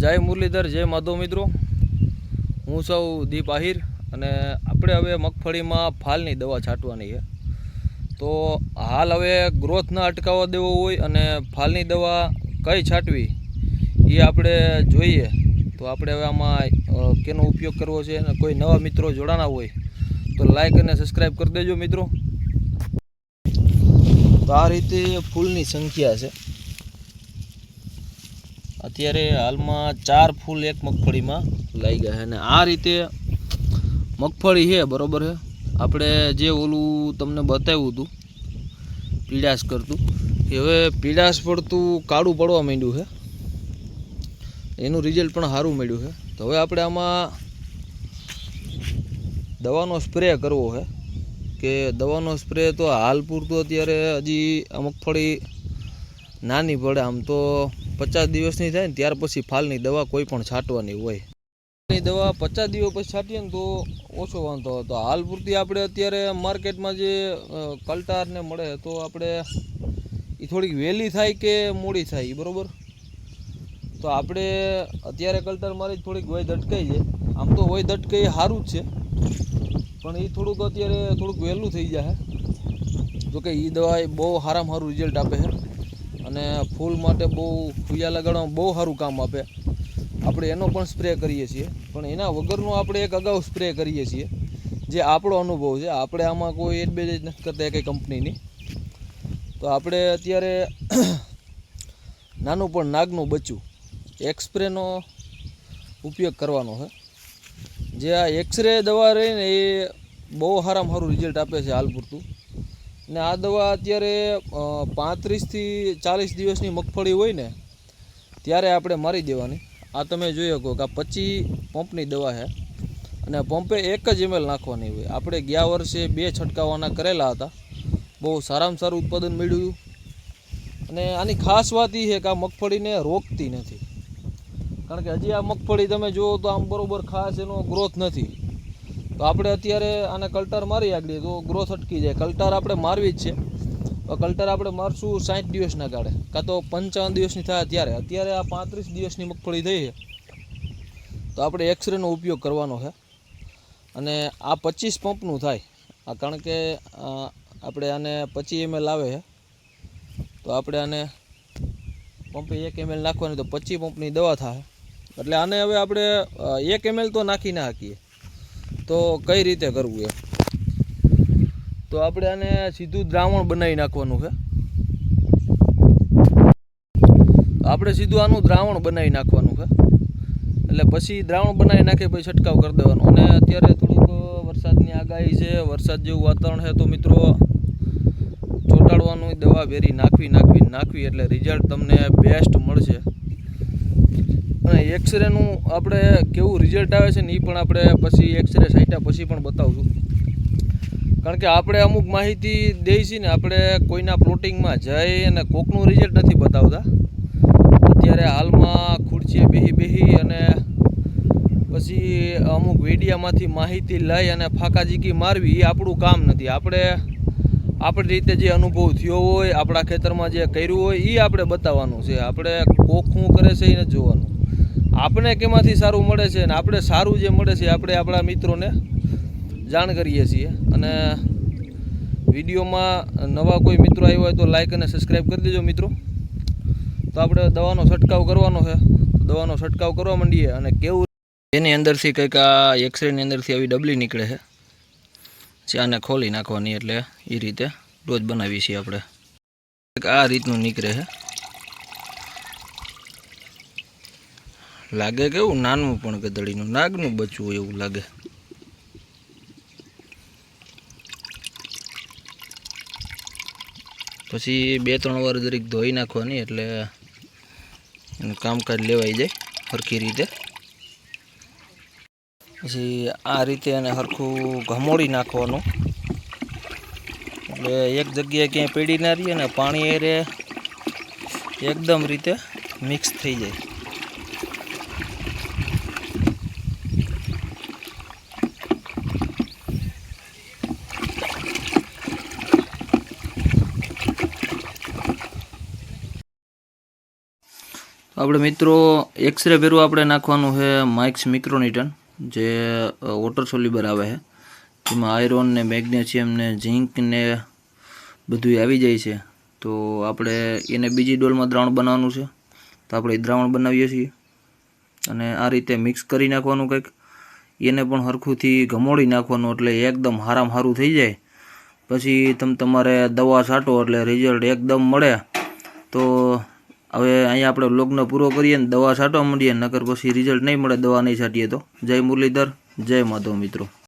જય મુરલીધર, જય માધવ મિત્રો. હું સૌ દીપ આહિર અને આપણે હવે મગફળીમાં ફાલની દવા છાંટવાની છે. તો હાલ હવે ગ્રોથ ન અટકાવવા દેવો હોય અને ફાલની દવા કઈ છાંટવી એ આપણે જોઈએ. તો આપણે હવે આમાં કેનો ઉપયોગ કરવો છે અને કોઈ નવા મિત્રો જોડાના હોય તો લાઈક અને સબસ્ક્રાઈબ કરી દેજો મિત્રો. તો આ રીતે ફૂલની સંખ્યા છે. અત્યારે હાલમાં ચાર ફૂલ એક મગફળીમાં લઈ ગયા અને આ રીતે મગફળી છે, બરોબર છે? આપણે જે ઓલું તમને બતાવ્યું હતું, પીડાશ કરતું હવે પીડાશ પડતું કાળું પડવા માંડ્યું છે. એનું રિઝલ્ટ પણ સારું મળ્યું છે. તો હવે આપણે આમાં દવાનો સ્પ્રે કરવો છે. કે દવાનો સ્પ્રે તો હાલ પૂરતું અત્યારે હજી મગફળી નાની પડે, આમ તો પચાસ દિવસની થાય ને ત્યાર પછી ફાલની દવા કોઈ પણ છાંટવાની હોય. દવા પચાસ દિવસ પછી છાંટીએ ને તો ઓછો વાંધો હતો. હાલ પૂરતી આપણે અત્યારે માર્કેટમાં જે અ, મળે તો આપણે એ થોડીક વહેલી થાય કે મોડી થાય એ બરાબર? તો આપણે અત્યારે કલ્ટર મારી થોડીક વય દટકાઈ છે આમ તો વય દટકાઈ સારું જ છે. પણ એ થોડુંક અત્યારે થોડુંક વહેલું થઈ જાય જોકે એ દવા બહુ સારામાં સારું રિઝલ્ટ આપે છે અને ફૂલ માટે બહુ ફૂયા લગાડવામાં બહુ સારું કામ આપે. આપણે એનો પણ સ્પ્રે કરીએ છીએ. પણ એના વગરનો આપણે એક અગાઉ સ્પ્રે કરીએ છીએ. જે આપણો અનુભવ છે. આપણે આમાં કોઈ એડવેન્ટેજ નથી કરતા કંઈ કંપનીની તો આપણે અત્યારે નાનું પણ નાગનું બચ્ચું એક્સપ્રેનો ઉપયોગ કરવાનો છે. જે આ એક્સરે દવા રહીને એ બહુ સારામાં સારું રિઝલ્ટ આપે છે હાલ પૂરતું. ને આ દવા અત્યારે પાંત્રીસથી ચાલીસ દિવસની મગફળી હોય ને, ત્યારે આપણે મારી દેવાની. આ તમે જોઈ શકો કે આ પચી પંપની દવા છે. અને પંપે એક જ એમએલ નાખવાની હોય. આપણે ગયા વર્ષે બે છંટકાવવાના કરેલા હતા. બહુ સારામાં સારું ઉત્પાદન મળ્યું. અને આની ખાસ વાત એ છે કે આ મગફળીને રોકતી નથી. કારણ કે હજી આ મગફળી તમે જુઓ તો આમ બરોબર ખાસ એનો ગ્રોથ નથી. તો આપણે અત્યારે આને કલ્ટર મારી આગળ તો ગ્રોથ અટકી જાય. કલ્ટર આપણે મારવી જ છે. કલ્ટર આપણે મારશું સાઠ દિવસના ગાળે. કાં તો પંચાવન દિવસની થાય ત્યારે. અત્યારે આ પાંત્રીસ દિવસની મગફળી થઈ છે. તો આપણે એક્સરેનો ઉપયોગ કરવાનો છે. અને આ પચીસ પંપનું થાય. આ કારણ કે આપણે આને પચીસ એમએલ આવે છે. તો આપણે આને પંપે એક એમએલ નાખવાની. તો પચીસ પંપની દવા થાય. એટલે આને હવે આપણે એક એમએલ તો નાખી ના શકીએ. તો કઈ રીતે કરવું એ? તો આપણે આને સીધું દ્રાવણ બનાવી નાખવાનું છે. આપણે સીધું આનું દ્રાવણ બનાવી નાખવાનું છે. એટલે પછી દ્રાવણ બનાવી નાખી પછી છંટકાવ કરી દેવાનો. અને અત્યારે થોડુંક વરસાદની આગાહી છે. વરસાદ જેવું વાતાવરણ છે તો મિત્રો, ચોંટાડવાનું દવા વેરી નાખવી નાખવી નાખવી એટલે રિઝલ્ટ તમને બેસ્ટ મળશે. અને એક્સરેનું આપણે કેવું રિઝલ્ટ આવે છે ને એ પણ આપણે પછી એક્સરે સાઈટા પછી પણ બતાવશું. કારણ કે આપણે અમુક માહિતી દઈ છીએ ને આપણે કોઈના પ્લોટિંગમાં જઈ અને કોકનું રિઝલ્ટ નથી બતાવતા. અત્યારે હાલમાં ખુરશીએ બેહી બેહી અને પછી અમુક વીડિયામાંથી માહિતી લઈ અને ફાકાજીકી મારવી એ આપણું કામ નથી. આપણે, આપણી રીતે જે અનુભવ થયો હોય, આપણા ખેતરમાં જે કર્યું હોય એ આપણે બતાવવાનું છે. આપણે કોક શું કરે છે એ નથી જોવાનું. આપણે કેમાંથી સારું મળે છે અને આપણે સારું જે મળે છે આપણે આપણા મિત્રોને જાણ કરીએ છીએ. અને વિડીયોમાં નવા કોઈ મિત્રો આવ્યા હોય તો લાઈક અને સબસ્ક્રાઈબ કરી દેજો મિત્રો. તો આપણે દવાનો છંટકાવ કરવાનો છે. દવાનો છંટકાવ કરવા માંડીએ અને કેવું એની અંદરથી કંઈક આ એક્સરેની અંદરથી આવી ડબલી નીકળે છે. જે આને ખોલી નાખવાની એટલે એ રીતે રોજ બનાવીએ છીએ આપણે. આ રીતનું નીકળે છે. લાગે કેવું? નાનું પણ ગધડીનું, નાગનું બચવું એવું લાગે. પછી બે ત્રણ વાર જરીક ધોઈ નાખવાની એટલે કામકાજ લેવાઈ જાય સરખી રીતે. પછી આ રીતે એને સરખું ઘમોડી નાખવાનું. એટલે એક જગ્યાએ ક્યાંય પીડી ના રહીએ ને પાણી એરે એકદમ રીતે મિક્સ થઈ જાય. આપણે મિત્રો એક્સરે ભેરું આપણે નાખવાનું છે માઇક્સ મિક્રોનિટન જે વોટર સોલ્યુબર આવે છે. જેમાં આયરોન ને મેગ્નેશિયમ ને ઝીંક ને બધું આવી જાય છે. તો આપણે એને બીજી ડોલમાં દ્રાવણ બનાવવાનું છે. તો આપણે દ્રાવણ બનાવીએ છીએ. અને આ રીતે મિક્સ કરી નાખવાનું કંઈક. એને પણ હરખુંથી ગમોડી નાખવાનું એટલે એકદમ હારામ હારું થઈ જાય. પછી તમે, તમારે દવા છાંટો એટલે રિઝલ્ટ એકદમ મળે. તો હવે અહીંયા આપણે લગ્ન પૂરો કરીએ ને દવા છાંટવા માંડીએ, નકર પછી રિઝલ્ટ નહીં મળે, દવા નહીં છાંટીએ તો. જય મુરલીધર, જય માધવ મિત્રો.